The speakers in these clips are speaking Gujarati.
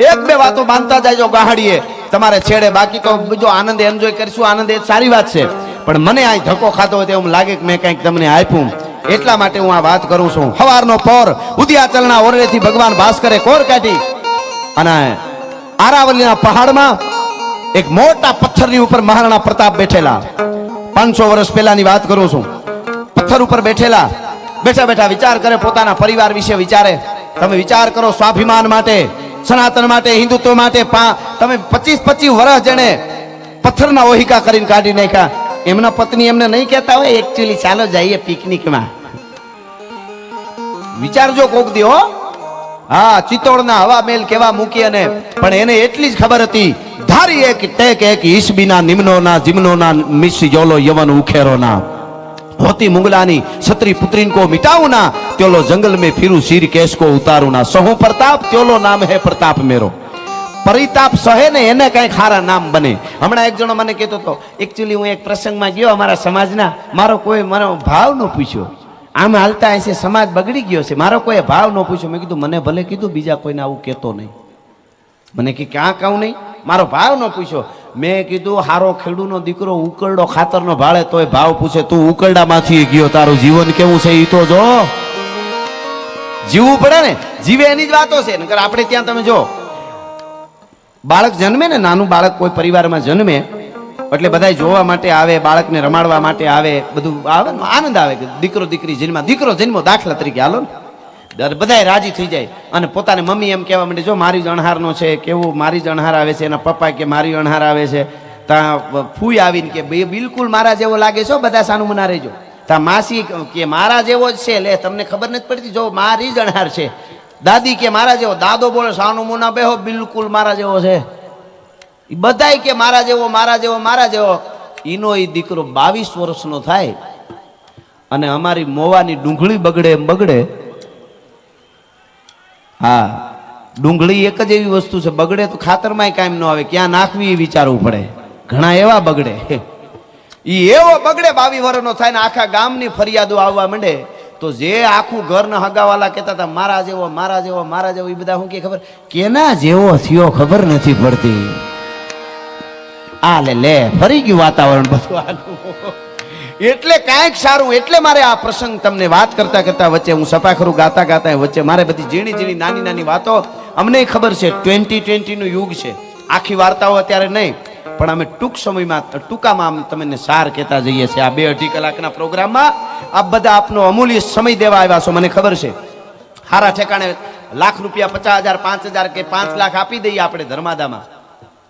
એક બે વાતો બાંધતા જાયજો ગાહડીએ. તમારે છેડે બાકી તો બીજો આનંદ એન્જોય કરીશું, આનંદ એ સારી વાત છે. પણ મને આ ધક્કો ખાતો હોય તેવું લાગે કે મેં કંઈક તમને આપ્યું એટલા માટે હું આ વાત કરું છું. સવારનો પોર, ઉદિયાચલના ઓરડેથી ભગવાન ભાસ્કરે કોર કાઢી અને આરાવલીના પહાડમાં એક મોટા પથ્થરની ઉપર મહારાણા પ્રતાપ બેઠેલા. પાંચસો વર્ષ પહેલાની વાત કરું છું. પથ્થર ઉપર બેઠેલા. બેઠા બેઠા વિચાર કરે પોતાના પરિવાર વિશે વિચારે. તમે વિચાર કરો સ્વાભિમાન માટે. સનાતન માટે, હિન્દુત્વ માટે તમે પચીસ પચીસ વર્ષ જેને પથ્થરના ઓહિકા કરીને કાઢી નાખ્યા. એમના પત્ની એમને નહીં કહેતા હોય એકચ્યુઅલી ચાલો જઈએ પિકનિકમાં. વિચારજો કોક દી, હો. હા, ચિત્તોડના હવા મેલ કેવા મૂકી અને પણ એને એટલી જ ખબર હતી, ધારી એક, ટેક એક, ઈસબીના નિમ્નોના, જીમનોના, મિસ યોલો યવન ઉખેરોના. હોતી મુગલાની છત્રી પુત્રીન કો મિટાવું ના ત્યોલો જંગલ में फिरू सिर केश को उतारू ना सहु प्रताप ત્યોલો નામ હે પ્રતાપ મેરો પરિતાપ સહે ને એને કઈ ખારા નામ બને હમણાં એક જણો મને કહેતો હતો એકચ્યુઅલી હું એક પ્રસંગમાં ગયો અમારા સમાજના મારો કોઈ મારો ભાવ ન પૂછ્યો આમ હાલતા હશે સમાજ બગડી ગયો છે મારો કોઈ ભાવ ન પૂછ્યો મેં કીધું મને ભલે કીધું બીજા કોઈને આવું કહેતો નહીં મને કે ક્યાં કહું નહીં મારો ભાવ ન પૂછ્યો મેં કીધું હારો ખેડૂનો દીકરો ઉકરડો ખાતરનો ભાળે તોય ભાવ પૂછે તું ઉકરડામાંથી ગયો તારું જીવન કેવું છે એ તો જો જીવવું પડે ને, જીવે એની જ વાતો છે. નકર આપણે ત્યાં તમે જો બાળક જન્મે ને, નાનું બાળક કોઈ પરિવારમાં જન્મે, એટલે બધા જોવા માટે આવે, બાળકને રમાડવા માટે આવે, બધું આવે ને, આનંદ આવે કે દીકરો, દીકરી જન્મા દીકરો જન્મો દાખલા તરીકે, હાલો ને. દર બધાય રાજી થઈ જાય. અને પોતાને મમ્મી એમ કહેવા માંડે, જો મારી જ અણહારનો છે, કેવું મારી જ અણહાર આવે છે, એના પપ્પા કે મારી અણહાર આવે છે? ત્યાં ફૂઈ આવીને કે બિલકુલ મારા જેવો લાગે છો બધા સાનું મના રહેજો તા માસી કે મારા જેવો જ છે લે, તમને ખબર નથી પડતી? જો મારી જ અણહાર છે. દાદી કે મારા જેવો, દાદો બોલે, સાનું મુના બેહો, બિલકુલ મારા જેવો છે. એ બધાય કે મારા જેવો મારા જેવો મારા જેવો. એનો એ દીકરો બાવીસ વર્ષનો થાય. અને અમારી મોવાની ડુંગળી બગડે એમ બગડે. હા, ડુંગળી એક જ એવી વસ્તુ છે, બગડે તો ખાતરમાંય કાયમ ન આવે. ક્યાં નાખવી એ વિચારવું પડે. ઘણા એવા બગડે. ઈ એવો બગડે બાવી વર્ષનો થાય ને આખા ગામની ફરિયાદો આવવા માંડે, તો જે આખું ઘરના હગાવાલા કહેતા હતા, મારા જેવો મારા જેવો મારા જેવો એ બધા શું કે, ખબર, કેના જેવો થયો ખબર નથી પડતી. આ લે લે ફરી ગયું વાતાવરણ બધું. એટલે કાંઈક સારું, એટલે મારે આ પ્રસંગ તમને વાત કરતા કરતા વચ્ચે હું સફાખરું ગાતા ગાતા વચ્ચે મારે બધી ઝીણી ઝીણી નાની નાની વાતો. અમને ખબર છે, ટ્વેન્ટી ટ્વેન્ટીનું યુગ છે. આખી વાર્તાઓ અત્યારે નહીં. પણ અમે ટૂંક સમયમાં, ટૂંકામાં આમ તમને સાર કહેતા જઈએ છીએ. આ બે અઢી કલાકના પ્રોગ્રામમાં આપ બધા આપનો અમૂલ્ય સમય દેવા આવ્યા છો, મને ખબર છે. હારા ઠેકાણે લાખ રૂપિયા પચાસ હજાર, પાંચ હજાર કે પાંચ લાખ આપી દઈએ આપણે ધર્માદામાં.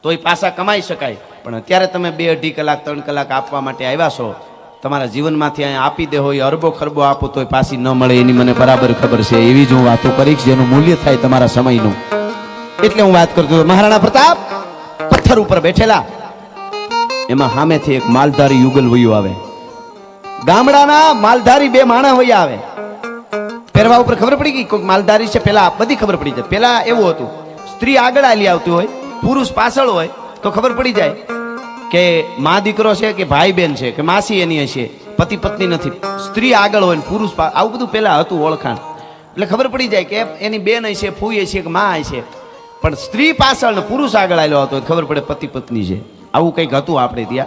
તો એ પાછા કમાઈ શકાય. પણ અત્યારે તમે બે અઢી કલાક, ત્રણ કલાક આપવા માટે આવ્યા છો. તમારા જીવનમાંથી અહીંયા આપી દે હોય, અરબો ખરબો આપો તોય પાછી ન મળે એની મને બરાબર ખબર છે. એવી જ હું વાતો કરીશ જેનું મૂલ્ય થાય તમારા સમયનું. એટલે હું વાત કરતો હતો. મહારાણા પ્રતાપ, પથ્થર ઉપર બેઠેલા. એમાં સામેથી એક માલધારી યુગલ વયું આવે. ગામડાના માલધારી બે માણા વયા આવે. પહેરવા ઉપર ખબર પડી ગઈ? કોઈક માલધારી છે, પેલા બધી ખબર પડી જાય. પેલા એવું હતું, સ્ત્રી આગળ આલી આવતી હોય, પુરુષ પાછળ હોય, તો ખબર પડી જાય કે મા દીકરો છે કે ભાઈ બેન છે, કે માસી એની હશે. પતિ પત્ની નથી. સ્ત્રી આગળ હોય પુરુષ આવું બધું પહેલા હતું ઓળખાણ. એટલે ખબર પડી જાય કે એની બેન હશે, ફૂઈ હશે કે મા હશે. પણ સ્ત્રી પાછળ પુરુષ આગળ આવેલો હતો ખબર પડે પતિ પત્ની છે. આવું કંઈક હતું આપણે ત્યાં.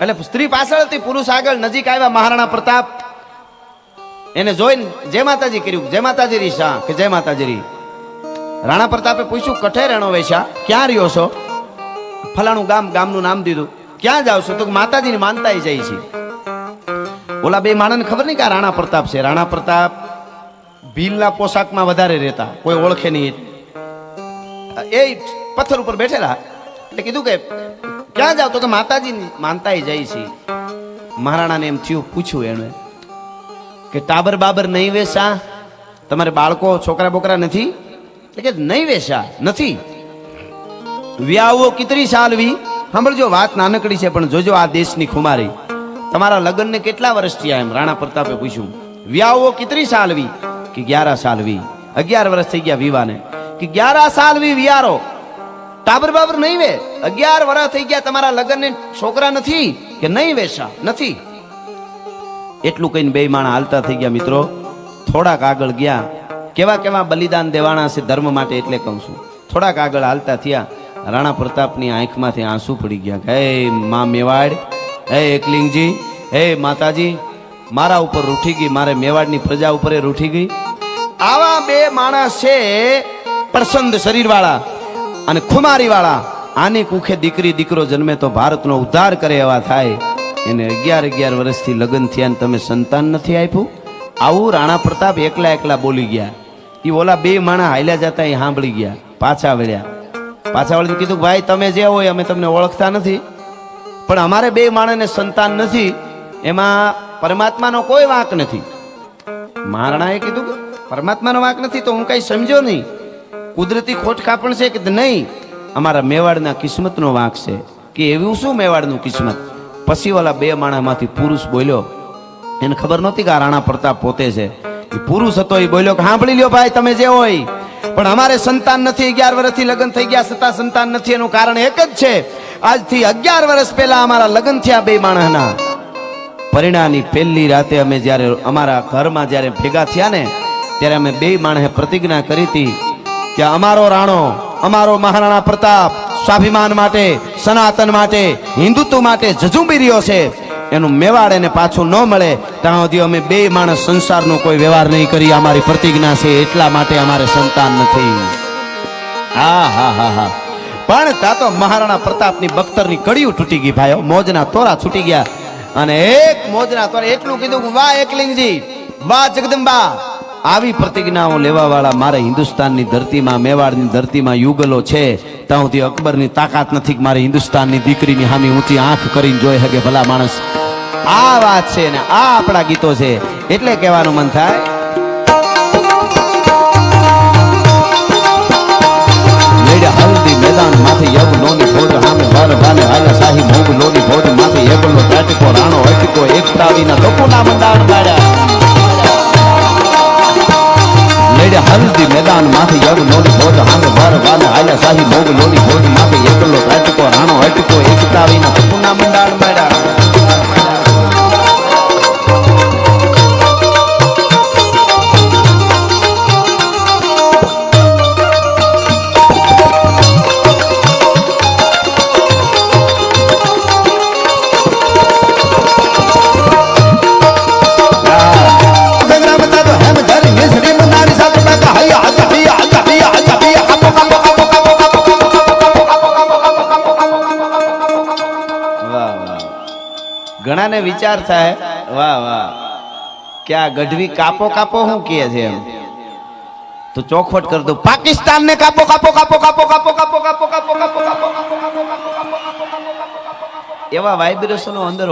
એટલે સ્ત્રી પાછળ હતી પુરુષ આગળ નજીક આવ્યા મહારાણા પ્રતાપ. એને જોઈને જય માતાજી કર્યું. જય માતાજી રી શાહ, કે જય માતાજી રી. રાણા પ્રતાપે પૂછ્યું કઠે રેણો વેશા ક્યાં રહ્યો છો? ફલાણું ગામ, ગામનું નામ દીધું. ક્યાં જાવ છો? તો માતાજીને માનતા જાય છે. ઓલા બે માણસને ખબર નહીં કે રાણા પ્રતાપ છે? રાણા પ્રતાપ ભીલના પોશાકમાં વધારે રહેતા. કોઈ ઓળખે નહીં એ પથ્થર ઉપર બેઠેલા. એટલે કીધું કે ક્યાં જાવ તો કે માતાજીની માનતા જાય છે. મહારાણાને એમ થયું, પૂછ્યું એણે કે ટાબર બાબર નહીં વેસા તમારે બાળકો છોકરા બોકરા નથી? એટલે કે નહીં વેસા નથી. વ્યાવો કિતરી સાલવી. સાંભળજો, વાત નાનકડી છે, પણ જોજો આ દેશની ખુમારી. તમારા લગ્નને કેટલા વર્ષ થયા એમ રાણા પ્રતાપે પૂછ્યું. વ્યાવો કિતરી સાલવી કે ગ્યારા સાલવી? અગિયાર વર્ષ થઈ ગયા વિવાને કે ગ્યારા સાલવી વિયારો? ટાબર બાબર નહીં વે. અગિયાર વર્ષ થઈ ગયા તમારા લગ્નને છોકરા નથી કે નહીં વેસા નથી. એટલું કહીને બે માણા હાલતા થઈ ગયા મિત્રો. થોડાક આગળ ગયા. કેવા કેવા બલિદાન દેવાના છે ધર્મ માટે એટલે કહું છું. થોડાક આગળ હાલતા થયા. રાણા પ્રતાપની આંખમાંથી આંસુ પડી ગયા હે મા મેવાડ, હે એકલિંગજી, હે માતાજી, મારા ઉપર રૂઠી ગઈ, મારે મેવાડની પ્રજા ઉપર રૂઠી ગઈ. આવા બે માણસ છે પ્રસંદ શરીરવાળા અને ખુમારીવાળા, આની કુખે દીકરી, દીકરો જન્મે તો ભારતનો ઉદ્ધાર કરે એવા થાય. એને અગિયાર અગિયાર વર્ષથી લગ્ન થયા તમે સંતાન નથી આપ્યું? આવું રાણા પ્રતાપ એકલા એકલા બોલી ગયા. એ ઓલા બે માણા હાલ્યા જતા એ સાંભળી ગયા. પાછા વળ્યા. પાછા વળીને કીધું, ભાઈ, તમે જે હોય અમે તમને ઓળખતા નથી. પણ અમારે બે માણસને સંતાન નથી. એમાં પરમાત્માનો કોઈ વાંક નથી. મહારાણાએ કીધું, પરમાત્માનો વાંક નથી તો હું કઈ સમજ્યો નહીં. કુદરતી ખોટખા પણ છે કે નહીં? અમારા મેવાડના કિસ્મતનો વાંક છે કે એવું શું મેવાડનું કિસ્મત? પછી ઓલા બે માણામાંથી પુરુષ બોલ્યો, એને ખબર નહોતી કે આ રાણા પ્રતાપ પોતે છે. એ પુરુષ હતો, એ બોલ્યો કે, સાંભળી લ્યો ભાઈ, તમે જે હોય. પણ અમારે સંતાન નથી, અગિયાર વર્ષથી લગ્ન થઈ ગયા છતાં સંતાન નથી, એનું કારણ એક જ છે. આજથી અગિયાર વર્ષ પહેલા અમારા લગ્ન થયા બે માણસના. પરિણાની પહેલી રાતે અમે જ્યારે અમારા ઘરમાં જ્યારે ભેગા થયા ને ત્યારે અમે બે માણસે પ્રતિજ્ઞા કરી હતી કે અમારો રાણો, અમારો મહારાણા પ્રતાપ સ્વાભિમાન માટે, સનાતન માટે, હિન્દુત્વ માટે જજુંબી રહ્યો છે. એનું મેવાડ એને પાછું ન મળે. ત્યાં સુધી અમે બે માણસ સંસારનો કોઈ વ્યવહાર નહીં કરી. અમારી પ્રતિજ્ઞા છે એટલા માટે અમારે સંતાન નથી. હા હા હા હા. પણ તા તો મહારાણા પ્રતાપની બખ્તરની કડીયું તૂટી ગઈ ભાઈઓ. મોજના તોરા છૂટી ગયા. અને એક મોજના તોરા એટલું કીધું વાહ, એકલિંગજી! વાહ, જગદંબા! આવી પ્રતિજ્ઞાઓ લેવા વાળા મારે હિન્દુસ્તાનની ધરતીમાં, મેવાડની ધરતીમાં યુગલો છે, ત્યાં સુધી અકબરની તાકાત નથી મારે હિન્દુસ્તાનની દીકરીની હામી ઊંચી આંખ કરીને જોઈ શકે ભલા માણસ. આ વાત છે ને, આ આપણા ગીતો છે. એટલે કહેવાનું મન થાય. હલ્દી મેદાન માથે યવ લોની ભોજ હામે લોકોના મંડાણ માડ્યા હલ્દી મેદાનમાંથી યગ નોની ભોજ હામે ભર વાલે હાલે શાહી ભોગ નોની ભોજમાંથી એકલો રાજકો રાણો હટકો એકતા વિના પુના મંડાણ મેળા ઘણાને વિચાર થાય વાહ વાહ કે આ ગઢવી કાપો કાપો શું કહે છે એમ તો ચોખવટ કર દો પાકિસ્તાન ને કાપો કાપો કાપો કાપો કાપો કાપો કાપો કાપો કાપો કાપો એવા વાઇબ્રેશનો અંદર